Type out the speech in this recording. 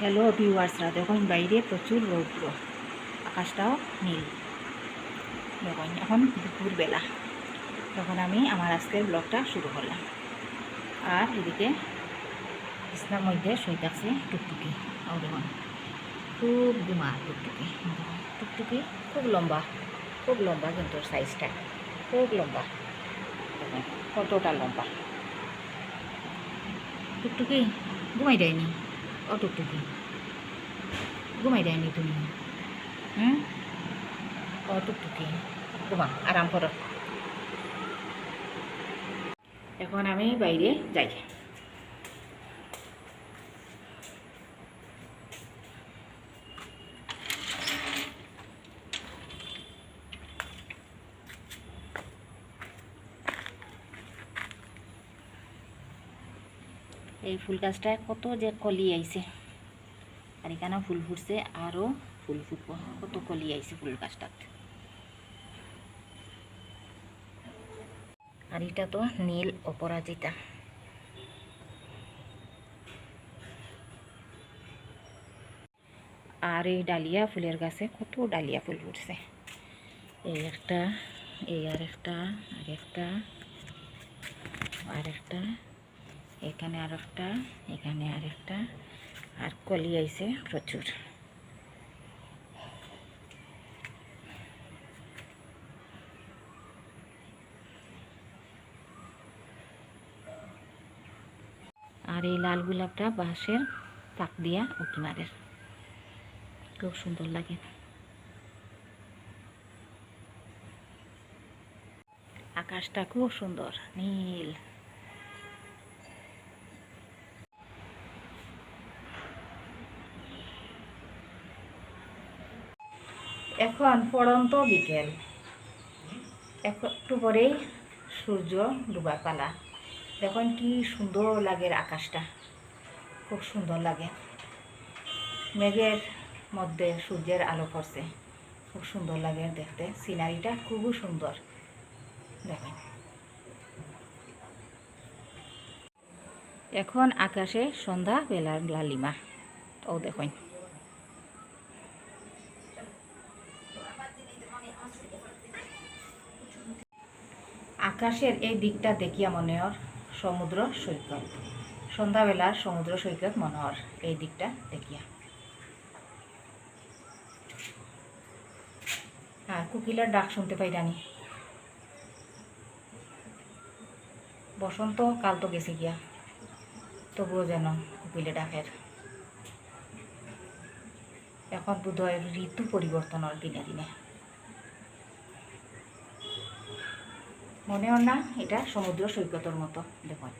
Hello ভিউয়ার্সরা দেখুন বাইরে প্রচুর রৌদ্র। আকাশটাও নীল। দেখুন, এখন দুপুরবেলা। তখন আমি আমার আজকের ব্লগটা শুরু করলাম। আর এদিকে বিছনার মধ্যে শুয়ে থাকছে টুকটুকি। ও দেখুন, খুব গুমা টুকটুকি। টুকটুকি খুব লম্বা খুব লম্বা কিন্তু সাইজটা খুব লম্বা। কতটা লম্বা। টুকটুকি ঘুমাই দেয়নি। টুকটুকি ঘুমাই দেয়নি তুমি হুম? টুকটুকি ঘুমা আরাম করো। এখন আমি বাইরে যাই। এই ফুল গাছটায় কত যে কলি আইছে। আর এখানে ফুল ফুটছে আরও ফুল ফুটবো। কত কলি আইছে ফুল গাছটাত। আর এটা তো নীল অপরাজিতা। আর এই ডালিয়া ফুলের গাছে কত ডালিয়া ফুল ফুটছে। এই একটা, এই আর একটা আর একটা আর একটা এখানে আর একটা, এখানে আর একটা, আর কলি আইছে প্রচুর। আর এই লাল গোলাপটা বাঁশের পাক দিয়া উকি খুব সুন্দর লাগে। আকাশটা খুব সুন্দর, নীল। এখন পড়ন্ত বিকেল। একটু পরেই সূর্য ডুবার পালা। দেখুন কি সুন্দর লাগে আকাশটা। খুব সুন্দর লাগে। মেঘের মধ্যে সূর্যের আলো পড়ছে। খুব সুন্দর লাগে দেখতে। সিনারিটা খুবই সুন্দর। দেখেন। এখন আকাশে সন্ধ্যা বেলার লালিমা। ও দেখুন। আকাশের এই দিকটা দেখিয়া মনে হর সমুদ্র সৈকত। সন্ধ্যাবেলার সমুদ্র সৈকত মনে হর এই দিকটা দেখিয়া। আর কুকিলার ডাক শুনতে পাই রানি। বসন্ত, কাল তো গেছে গিয়া। তবুও যেন কুকিলে ডাকের এখন বোধহয় ঋতু পরিবর্তনের দিনে দিনে। মনে হয় না এটা সমুদ্র সৈকতের মতো দেখুন।